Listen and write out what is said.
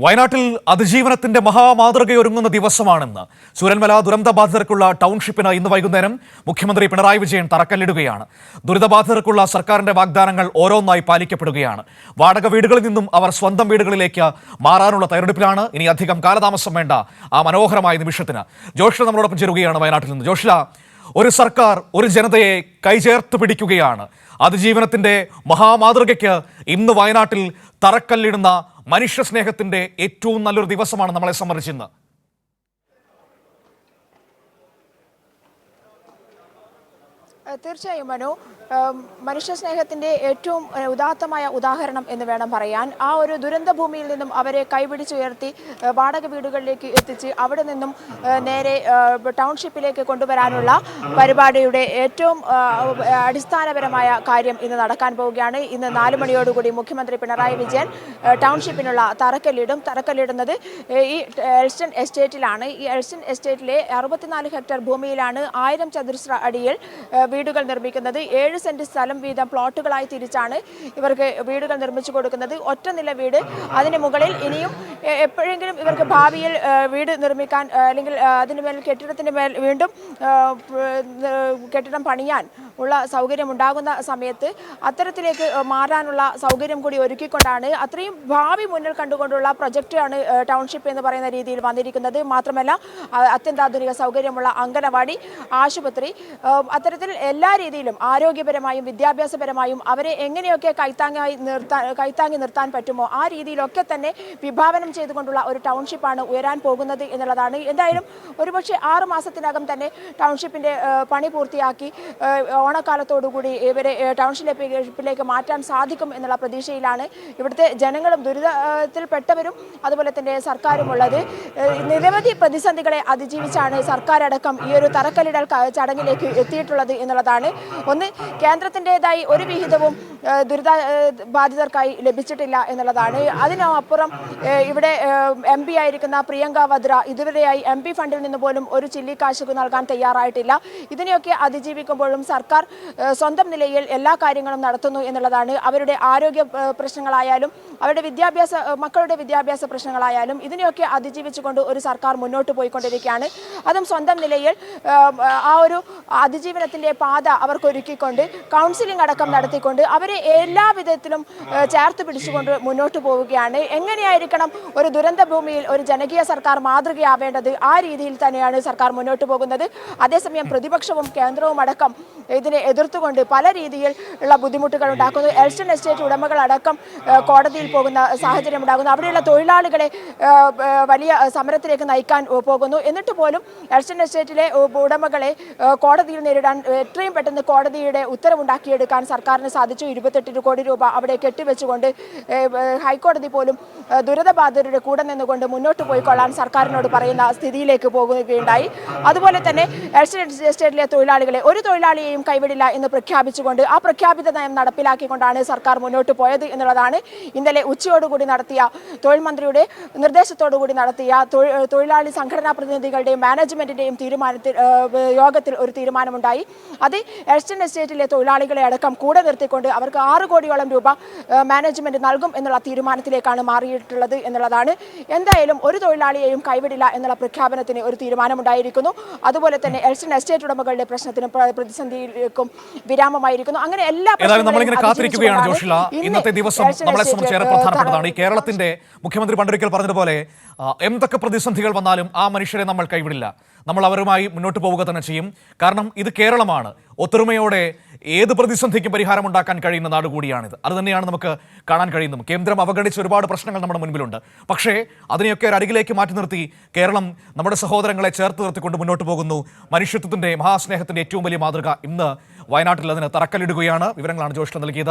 വയനാട്ടിൽ അതിജീവനത്തിന്റെ മഹാമാതൃകയൊരുങ്ങുന്ന ദിവസമാണെന്ന് സുരൻമല ദുരന്തബാധിതർക്കുള്ള ടൗൺഷിപ്പിന് ഇന്ന് വൈകുന്നേരം മുഖ്യമന്ത്രി പിണറായി വിജയൻ തറക്കല്ലിടുകയാണ്. ദുരിതബാധിതർക്കുള്ള സർക്കാരിന്റെ വാഗ്ദാനങ്ങൾ ഓരോന്നായി പാലിക്കപ്പെടുകയാണ്. വാടക വീടുകളിൽ നിന്നും അവർ സ്വന്തം വീടുകളിലേക്ക് മാറാനുള്ള തയ്യാറെടുപ്പിലാണ്. ഇനി അധികം കാലതാമസം വേണ്ട ആ മനോഹരമായ നിമിഷത്തിന്. ജോഷില നമ്മളോടൊപ്പം ചേരുകയാണ് വയനാട്ടിൽ നിന്ന്. ജോഷില ഒരു സർക്കാർ ഒരു ജനതയെ കൈചേർത്ത് പിടിക്കുകയാണ്. അതിജീവനത്തിന്റെ മഹാമാതൃകയ്ക്ക് ഇന്ന് വയനാട്ടിൽ തറക്കല്ലിടുന്ന മനുഷ്യ സ്നേഹത്തിന്റെ ഏറ്റവും നല്ലൊരു ദിവസമാണ് നമ്മളെ സംബന്ധിച്ചിന്ന്. തീർച്ചയായും മനു. ഏഹ് മനുഷ്യ സ്നേഹത്തിന്റെ ഏറ്റവും ഉദാത്തമായ ഉദാഹരണം എന്ന് വേണം പറയാൻ. ആ ഒരു ദുരന്ത ഭൂമിയിൽ നിന്നും അവരെ കൈപിടിച്ചുയർത്തി വാടക വീടുകളിലേക്ക് എത്തിച്ച് അവിടെ നിന്നും നേരെ ടൗൺഷിപ്പിലേക്ക് കൊണ്ടുവരാനുള്ള പരിപാടിയുടെ ഏറ്റവും അടിസ്ഥാനപരമായ കാര്യം ഇന്ന് നടക്കാൻ പോവുകയാണ്. ഇന്ന് നാല് മണിയോടുകൂടി മുഖ്യമന്ത്രി പിണറായി വിജയൻ ടൗൺഷിപ്പിനുള്ള തറക്കല്ലിടും. തറക്കല്ലിടുന്നത് ഈ എൽസ്റ്റൺ എസ്റ്റേറ്റിലാണ്. ഈ എൽസ്റ്റൺ എസ്റ്റേറ്റിലെ അറുപത്തിനാല് ഹെക്ടർ ഭൂമിയിലാണ് ആയിരം ചതുരശ്ര അടിയിൽ വീടുകൾ നിർമ്മിക്കുന്നത് ഏഴ് സെന്റ് സ്ഥലം വീതം പ്ലോട്ടുകളായി തിരിച്ചാണ് ഇവർക്ക് വീടുകൾ നിർമ്മിച്ചു കൊടുക്കുന്നത്. ഒറ്റ നില വീട്. അതിന് മുകളിൽ ഇനിയും എപ്പോഴെങ്കിലും ഇവർക്ക് ഭാവിയിൽ വീട് നിർമ്മിക്കാൻ അല്ലെങ്കിൽ അതിന് മേൽ കെട്ടിടത്തിന് മേൽ വീണ്ടും കെട്ടിടം പണിയാൻ ഉള്ള സൗകര്യം ഉണ്ടാകുന്ന സമയത്ത് അത്തരത്തിലേക്ക് മാറാനുള്ള സൗകര്യം കൂടി ഒരുക്കിക്കൊണ്ടാണ് അത്രയും ഭാവി മുന്നിൽ കണ്ടുകൊണ്ടുള്ള പ്രൊജക്റ്റാണ് ടൗൺഷിപ്പ് എന്ന് പറയുന്ന രീതിയിൽ വന്നിരിക്കുന്നത്. മാത്രമല്ല അത്യന്താധുനിക സൗകര്യമുള്ള അംഗനവാടി ആശുപത്രി അത്തരത്തിൽ എല്ലാ രീതിയിലും ആരോഗ്യപരമായും വിദ്യാഭ്യാസപരമായും അവരെ എങ്ങനെയൊക്കെ കൈത്താങ്ങായി നിർത്താൻ കൈത്താങ്ങി നിർത്താൻ പറ്റുമോ ആ രീതിയിലൊക്കെ തന്നെ വിഭാവനം ചെയ്തുകൊണ്ടുള്ള ഒരു ടൗൺഷിപ്പാണ് ഉയരാൻ പോകുന്നത് എന്നുള്ളതാണ്. എന്തായാലും ഒരുപക്ഷെ ആറ് മാസത്തിനകം തന്നെ ടൗൺഷിപ്പിന്റെ പണി പൂർത്തിയാക്കി ഓണക്കാലത്തോടുകൂടി ഇവരെ ടൗൺഷിപ്പിലേക്ക് മാറ്റാൻ സാധിക്കും എന്നുള്ള പ്രതീക്ഷയിലാണ് ഇവിടുത്തെ ജനങ്ങളും ദുരിതത്തിൽപ്പെട്ടവരും അതുപോലെ തന്നെ സർക്കാരും ഉള്ളത്. നിരവധി പ്രതിസന്ധികളെ അതിജീവിച്ചാണ് സർക്കാർ അടക്കം ഈ ഒരു തറക്കല്ലിടൽ ചടങ്ങിലേക്ക് എത്തിയിട്ടുള്ളത് എന്നുള്ളതാണ്. ഒന്ന് കേന്ദ്രത്തിന്റെതായി ഒരു വിഹിതവും ദുരിത ബാധിതർക്കായി ലഭിച്ചിട്ടില്ല എന്നുള്ളതാണ്. അതിനപ്പുറം ഏഹ്, ഇവിടെ എം പി ആയിരിക്കുന്ന പ്രിയങ്ക വദ്ര ഇതുവരെയായി എം പി ഫണ്ടിൽ നിന്ന് പോലും ഒരു ചില്ലിക്കാശ് നൽകാൻ തയ്യാറായിട്ടില്ല. ഇതിനെയൊക്കെ അതിജീവിക്കുമ്പോഴും സർക്കാർ സ്വന്തം നിലയിൽ എല്ലാ കാര്യങ്ങളും നടത്തുന്നു എന്നുള്ളതാണ് അവരുടെ ആരോഗ്യ പ്രശ്നങ്ങളായാലും അവരുടെ വിദ്യാഭ്യാസ മക്കളുടെ വിദ്യാഭ്യാസ പ്രശ്നങ്ങളായാലും ഇതിനെയൊക്കെ അതിജീവിച്ചുകൊണ്ട് ഒരു സർക്കാർ മുന്നോട്ട് പോയിക്കൊണ്ടിരിക്കുകയാണ്. അതും സ്വന്തം നിലയിൽ ആ ഒരു അതിജീവനത്തിന്റെ പാത അവർക്കൊരുക്കിക്കൊണ്ട് കൗൺസിലിംഗ് അടക്കം നടത്തിക്കൊണ്ട് അവരെ എല്ലാ വിധത്തിലും ചേർത്ത് പിടിച്ചുകൊണ്ട് മുന്നോട്ട് പോവുകയാണ്. എങ്ങനെയായിരിക്കണം ഒരു ദുരന്ത ഭൂമിയിൽ ഒരു ജനകീയ സർക്കാർ മാതൃകയാവേണ്ടത് ആ രീതിയിൽ തന്നെയാണ് സർക്കാർ മുന്നോട്ട് പോകുന്നത്. അതേസമയം പ്രതിപക്ഷവും കേന്ദ്രവും അടക്കം ഇതിനെ എതിർത്തുകൊണ്ട് പല രീതിയിൽ ഉള്ള ബുദ്ധിമുട്ടുകൾ ഉണ്ടാക്കുന്നു. എൽസ്റ്റൺ എസ്റ്റേറ്റ് ഉടമകൾ അടക്കം കോടതിയിൽ പോകുന്ന സാഹചര്യം ഉണ്ടാകുന്നു. അവിടെയുള്ള തൊഴിലാളികളെ വലിയ സമരത്തിലേക്ക് നയിക്കാൻ പോകുന്നു. എന്നിട്ട് പോലും എൽസ്റ്റൺ എസ്റ്റേറ്റിലെ ഉടമകളെ കോടതിയിൽ നേരിടാൻ എത്രയും പെട്ടെന്ന് കോടതിയുടെ ഉത്തരവുണ്ടാക്കിയെടുക്കാൻ സർക്കാരിന് സാധിച്ചു. ഇരുപത്തെട്ട് കോടി രൂപ അവിടെ കെട്ടിവെച്ചുകൊണ്ട് ഹൈക്കോടതി പോലും ഏഹ്, ദുരിതബാധിതരുടെ കൂടെ നിന്നുകൊണ്ട് മുന്നോട്ട് പോയിക്കൊള്ളാൻ സർക്കാരിനോട് പറയുന്ന സ്ഥിതിയിലേക്ക് പോകുകയുണ്ടായി. അതുപോലെ തന്നെ എസ്റ്റേറ്റ് എസ്റ്റേറ്റിലെ തൊഴിലാളികളെ ഒരു തൊഴിലാളിയെയും കൈവിടില്ല എന്ന് പ്രഖ്യാപിച്ചുകൊണ്ട് ആ പ്രഖ്യാപിത നയം നടപ്പിലാക്കിക്കൊണ്ടാണ് സർക്കാർ മുന്നോട്ട് പോയത് എന്നുള്ളതാണ് ഇന്നലെ ഉച്ചയോടുകൂടി നടത്തിയ തൊഴിൽ മന്ത്രിയുടെ നിർദ്ദേശത്തോടുകൂടി നടത്തിയ തൊഴിലാളി സംഘടനാ പ്രതിനിധികളുടെയും മാനേജ്മെന്റിന്റെയും തീരുമാനത്തിൽ യോഗത്തിൽ ഒരു തീരുമാനമുണ്ടായി. അത് എസ്റ്റേറ്റ് എസ്റ്റേറ്റിലെ തൊഴിലാളികളെ അടക്കം കൂടെ നിർത്തിക്കൊണ്ട് അവർക്ക് ആറ് കോടിയോളം രൂപ മാനേജ്മെന്റ് നൽകും എന്നുള്ള തീരുമാനത്തിലേക്കാണ് മാറിയിട്ടുള്ളത് എന്നുള്ളതാണ് എന്തായാലും ഒരു തൊഴിലാളിയെയും കൈവിടില്ല എന്നുള്ള പ്രഖ്യാപനത്തിന് ഒരു തീരുമാനമുണ്ടായിരിക്കുന്നു. അതുപോലെ തന്നെ എൽസൺ എസ്റ്റേറ്റ് ഉടമകളുടെ പ്രശ്നത്തിനും പ്ര- പ്രതിസന്ധിയിലേക്കും വിരാമമായിരിക്കുന്നു. അങ്ങനെ എല്ലാ നമ്മളിങ്ങനെ കാത്തിരിക്കുകയാണ് ജോഷില. ഇന്നത്തെ ദിവസം നമ്മളെ പ്രധാനപ്പെട്ടതാണ്. ഈ കേരളത്തിന്റെ മുഖ്യമന്ത്രി പണ്ടൊരിക്കൽ പറഞ്ഞതുപോലെ എന്തൊക്കെ പ്രതിസന്ധികൾ വന്നാലും ആ മനുഷ്യരെ നമ്മൾ കൈവിടില്ല. നമ്മൾ അവരുമായി മുന്നോട്ട് പോവുക തന്നെ ചെയ്യും. കാരണം ഇത് കേരളമാണ്. ഒത്തൊരുമയോടെ ഏത് പ്രതിസന്ധിക്കും പരിഹാരം ഉണ്ടാക്കാൻ കഴിയുന്ന നാട് കൂടിയാണിത്. അത് തന്നെയാണ് നമുക്ക് കാണാൻ കഴിയുന്നത്. കേന്ദ്രം അവഗണിച്ച ഒരുപാട് പ്രശ്നങ്ങൾ നമ്മുടെ മുൻപിലുണ്ട്. പക്ഷേ അതിനെയൊക്കെ ഒരു അരികിലേക്ക് മാറ്റി നിർത്തി കേരളം നമ്മുടെ സഹോദരങ്ങളെ ചേർത്ത് നിർത്തിക്കൊണ്ട് മുന്നോട്ട് പോകുന്നു. മനുഷ്യത്വത്തിന്റെ മഹാസ്നേഹത്തിന്റെ ഏറ്റവും വലിയ മാതൃക ഇന്ന് വയനാട്ടിൽ അതിന് തറക്കല്ലിടുകയാണ്. വിവരങ്ങളാണ് ജോഷില നൽകിയത്.